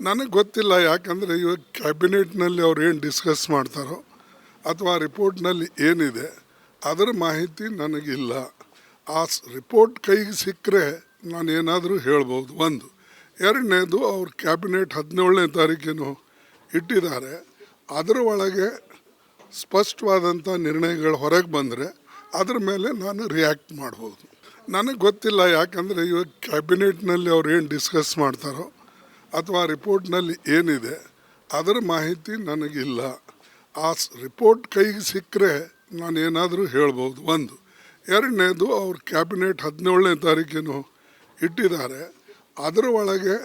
ನನಗೆ ಗೊತ್ತಿಲ್ಲ ಯಾಕಂದರೆ ಇವಾಗ ಕ್ಯಾಬಿನೆಟ್ನಲ್ಲಿ ಅವ್ರು ಏನು ಡಿಸ್ಕಸ್ ಮಾಡ್ತಾರೋ ಅಥವಾ ರಿಪೋರ್ಟ್ನಲ್ಲಿ ಏನಿದೆ, ಅದರ ಮಾಹಿತಿ ನನಗಿಲ್ಲ. ಆ ರಿಪೋರ್ಟ್ ಕೈಗೆ ಸಿಕ್ಕರೆ ನಾನು ಏನಾದರೂ ಹೇಳ್ಬೋದು. ಒಂದು. ಎರಡನೇದು ಅವ್ರ ಕ್ಯಾಬಿನೆಟ್ ಹದಿನೇಳನೇ ತಾರೀಕೇನು ಇಟ್ಟಿದ್ದಾರೆ. ಅದರ ಒಳಗೆ ಸ್ಪಷ್ಟವಾದಂಥ ನಿರ್ಣಯಗಳು ಹೊರಗೆ ಬಂದರೆ ಅದ್ರ ಮೇಲೆ ನಾನು ರಿಯಾಕ್ಟ್ ಮಾಡ್ಬೋದು. ನನಗೆ ಗೊತ್ತಿಲ್ಲ ಯಾಕಂದರೆ ಇವಾಗ ಕ್ಯಾಬಿನೆಟ್ನಲ್ಲಿ ಅವ್ರು ಏನು ಡಿಸ್ಕಸ್ ಮಾಡ್ತಾರೋ ಅಥವಾ ರಿಪೋರ್ಟ್ನಲ್ಲಿ ಏನಿದೆ, ಅದರ ಮಾಹಿತಿ ನನಗಿಲ್ಲ. ಆ ರಿಪೋರ್ಟ್ ಕೈಗೆ ಸಿಕ್ಕರೆ ನಾನು ಏನಾದರೂ ಹೇಳ್ಬೋದು. ಒಂದು. ಎರಡನೇದು, ಅವ್ರ ಕ್ಯಾಬಿನೆಟ್ ಹದಿನೇಳನೇ ತಾರೀಕಿನು ಇಟ್ಟಿದ್ದಾರೆ. ಅದರ ಒಳಗೆ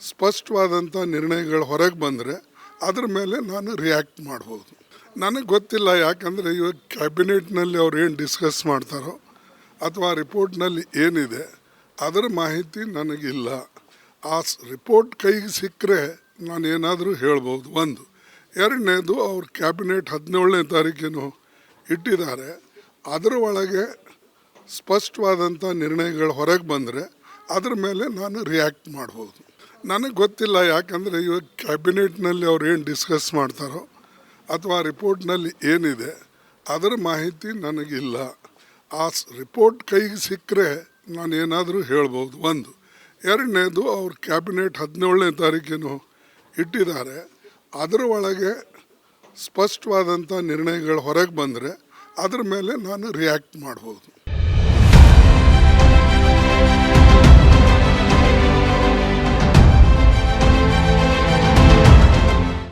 ಸ್ಪಷ್ಟವಾದಂಥ ನಿರ್ಣಯಗಳು ಹೊರಗೆ ಬಂದರೆ ಅದ್ರ ಮೇಲೆ ನಾನು ರಿಯಾಕ್ಟ್ ಮಾಡ್ಬೋದು. ನನಗೆ ಗೊತ್ತಿಲ್ಲ ಯಾಕಂದರೆ ಇವಾಗ ಕ್ಯಾಬಿನೆಟ್ನಲ್ಲಿ ಅವ್ರು ಏನು ಡಿಸ್ಕಸ್ ಮಾಡ್ತಾರೋ ಅಥವಾ ರಿಪೋರ್ಟ್ನಲ್ಲಿ ಏನಿದೆ, ಅದರ ಮಾಹಿತಿ ನನಗಿಲ್ಲ. ಆ ರಿಪೋರ್ಟ್ ಕೈಗೆ ಸಿಕ್ಕರೆ ನಾನು ಏನಾದರೂ ಹೇಳ್ಬೋದು. ಒಂದು, ಎರಡನೇದು ಅವ್ರ ಕ್ಯಾಬಿನೆಟ್ ಹದಿನೇಳನೇ ತಾರೀಕೇನು ಇಟ್ಟಿದ್ದಾರೆ. ಅದರ ಒಳಗೆ ಸ್ಪಷ್ಟವಾದಂಥ ನಿರ್ಣಯಗಳು ಹೊರಗೆ ಬಂದರೆ ಅದ್ರ ಮೇಲೆ ನಾನು ರಿಯಾಕ್ಟ್ ಮಾಡ್ಬೋದು. ನನಗೆ ಗೊತ್ತಿಲ್ಲ ಯಾಕಂದರೆ ಇವಾಗ ಕ್ಯಾಬಿನೆಟ್ನಲ್ಲಿ ಅವ್ರು ಏನು ಡಿಸ್ಕಸ್ ಮಾಡ್ತಾರೋ ಅಥವಾ ರಿಪೋರ್ಟ್ನಲ್ಲಿ ಏನಿದೆ ಅದರ ಮಾಹಿತಿ ನನಗಿಲ್ಲ. ಆ ರಿಪೋರ್ಟ್ ಕೈಗೆ ಸಿಕ್ಕರೆ ನಾನು ಏನಾದರೂ ಹೇಳ್ಬೋದು. ಒಂದು ಎರಡನೇದು ಅವ್ರ ಕ್ಯಾಬಿನೆಟ್ ಹದಿನೇಳನೇ ತಾರೀಕೇನು ಇಟ್ಟಿದ್ದಾರೆ. ಅದರ ಒಳಗೆ ಸ್ಪಷ್ಟವಾದಂಥ ನಿರ್ಣಯಗಳು ಹೊರಗೆ ಬಂದರೆ ಅದ್ರ ಮೇಲೆ ನಾನು ರಿಯಾಕ್ಟ್ ಮಾಡ್ಬೋದು.